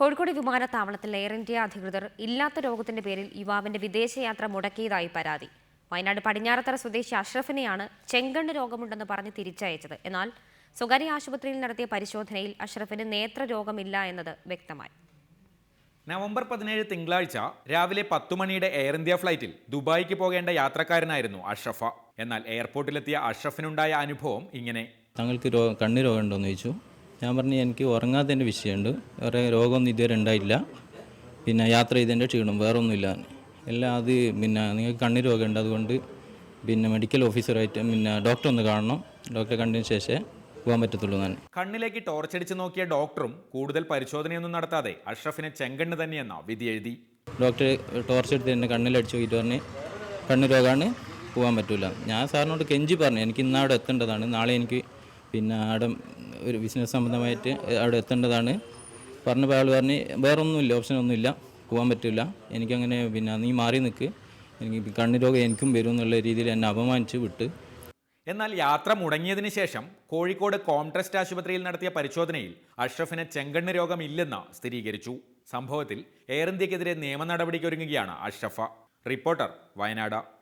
കോഴിക്കോട് വിമാനത്താവളത്തിൽ air India അധികൃതർ ഇല്ലാത്ത രോഗത്തിന്റെ പേരിൽ യുവാവിന്റെ വിദേശയാത്ര മുടക്കിയതായി പരാതി. വയനാട് പടിഞ്ഞാറത്തറ സ്വദേശി അഷ്റഫിനെയാണ് ചെങ്കണ്ണ് രോഗമുണ്ടെന്ന് പറഞ്ഞ് തിരിച്ചയച്ചത്. എന്നാൽ സ്വകാര്യ ആശുപത്രിയിൽ നടത്തിയ പരിശോധനയിൽ അഷ്റഫിന് നേത്രരോഗമില്ല എന്നത് വ്യക്തമായി. നവംബർ പതിനേഴ് തിങ്കളാഴ്ച രാവിലെ പത്തു മണിയുടെ എയർ ഇന്ത്യ ഫ്ലൈറ്റിൽ ദുബായിക്ക് പോകേണ്ട യാത്രക്കാരനായിരുന്നു അഷ്റഫ. എന്നാൽ എയർപോർട്ടിലെത്തിയ അഷ്റഫിനുണ്ടായ അനുഭവം ഇങ്ങനെ. താങ്കൾക്ക് കണ്ണു കണ്ണ് രോഗമുണ്ടോ എന്ന് ചോദിച്ചു. ഞാൻ പറഞ്ഞു എനിക്ക് ഉറങ്ങാത്തതിന്റെ വിഷയമുണ്ട്. വേറെ രോഗമൊന്നും ഇതുവരെ ഉണ്ടായില്ല. പിന്നെ യാത്ര ചെയ്തതിന്റെ ക്ഷീണം വേറൊന്നുമില്ല. എല്ലാം അത് പിന്നെ നിങ്ങൾക്ക് കണ്ണ് രോഗമുണ്ട്. അതുകൊണ്ട് പിന്നെ മെഡിക്കൽ ഓഫീസറായിട്ട് പിന്നെ ഡോക്ടർ ഒന്ന് കാണണം. ഡോക്ടറെ കണ്ടതിന് ശേഷമേ പോകാൻ പറ്റത്തുള്ളൂ ഞാൻ കണ്ണിലേക്ക് ടോർച്ചടിച്ച് നോക്കിയ ഡോക്ടറും കൂടുതൽ പരിശോധനയൊന്നും നടത്താതെ അഷ്റഫിനെ ചെങ്കണ്ണ് തന്നെയെന്ന വിധി എഴുതി. ഡോക്ടർ ടോർച്ച് എടുത്ത് എന്നെ കണ്ണിലടിച്ച് നോക്കിയിട്ട് പറഞ്ഞ് കണ്ണ് രോഗമാണ് പോകാൻ പറ്റില്ല ഞാൻ സാറിനോട് കെഞ്ചി പറഞ്ഞു എനിക്ക് ഇന്ന് അവിടെ എത്തേണ്ടതാണ്. നാളെ എനിക്ക് പിന്നെ അവിടെ ഒരു ബിസിനസ് സംബന്ധമായിട്ട് അവിടെ എത്തേണ്ടതാണ്. പറഞ്ഞപ്പോൾ അയാൾ പറഞ്ഞ് വേറൊന്നുമില്ല ഓപ്ഷനൊന്നുമില്ല പോകാൻ പറ്റില്ല. എനിക്കങ്ങനെ പിന്നെ നീ മാറി നിൽക്ക് എനിക്ക് കണ്ണ് രോഗം എനിക്കും വരും എന്നുള്ള രീതിയിൽ എന്നെ അപമാനിച്ച് വിട്ട്. എന്നാൽ യാത്ര മുടങ്ങിയതിന് ശേഷം കോഴിക്കോട് കോംട്രസ്റ്റ് ആശുപത്രിയിൽ നടത്തിയ പരിശോധനയിൽ അഷ്റഫിന് ചെങ്കണ്ണ് രോഗമില്ലെന്ന് സ്ഥിരീകരിച്ചു. സംഭവത്തിൽ എയർ ഇന്ത്യക്കെതിരെ നിയമ നടപടിക്കൊരുങ്ങുകയാണ് അഷ്റഫ. റിപ്പോർട്ടർ വയനാട്.